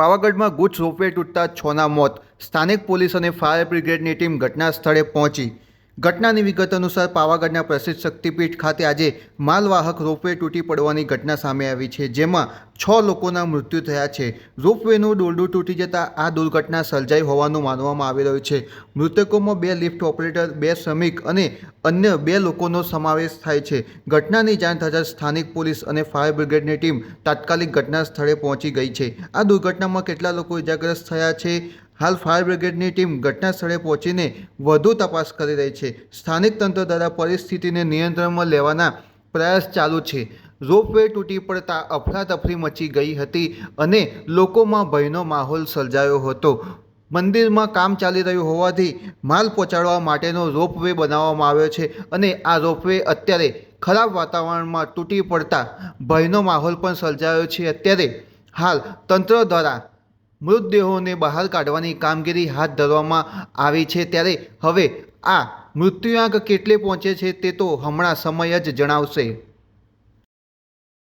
પાવાગઢમાં goods ropeway તૂટતા છના મોત. સ્થાનિક police અને ફાયર બ્રિગેડની ટીમ ઘટના સ્થળે પહોંચી. ઘટનાની વિગત અનુસાર પાવાગઢના પ્રસિદ્ધ શક્તિપીઠ ખાતે આજે માલવાહક રોપવે તૂટી પડવાની ઘટના સામે આવી છે, જેમાં છ લોકોના મૃત્યુ થયા છે. રોપવેનું દોરડું તૂટી જતાં આ દુર્ઘટના સર્જાઈ હોવાનું માનવામાં આવી રહ્યું છે. મૃતકોમાં બે લિફ્ટ ઓપરેટર, બે શ્રમિક અને અન્ય બે લોકોનો સમાવેશ થાય છે. ઘટનાની જાણ થતાં સ્થાનિક પોલીસ અને ફાયર બ્રિગેડની ટીમ તાત્કાલિક ઘટના સ્થળે પહોંચી ગઈ છે. આ દુર્ઘટનામાં કેટલા લોકો ઇજાગ્રસ્ત થયા છે હાલ ફાયર બ્રિગેડની ટીમ ઘટના સ્થળે પહોંચીને વધુ તપાસ કરી રહી છે. સ્થાનિક તંત્ર દ્વારા પરિસ્થિતિને નિયંત્રણમાં લેવાના પ્રયાસ ચાલુ છે. રોપવે તૂટી પડતા અફરાતફરી મચી ગઈ હતી અને લોકોમાં ભયનો માહોલ સર્જાયો હતો. મંદિરમાં કામ ચાલી રહ્યું હોવાથી માલ પહોંચાડવા માટેનો રોપવે બનાવવામાં આવ્યો છે અને આ રોપવે અત્યારે ખરાબ વાતાવરણમાં તૂટી પડતા ભયનો માહોલ પણ સર્જાયો છે. અત્યારે હાલ તંત્ર દ્વારા મૃતદેહોને બહાર કાઢવાની કામગીરી હાથ ધરવામાં આવી છે ત્યારે હવે આ મૃત્યુઆંક કેટલે પહોંચે છે તે તો હમણાં સમય જ જણાવશે.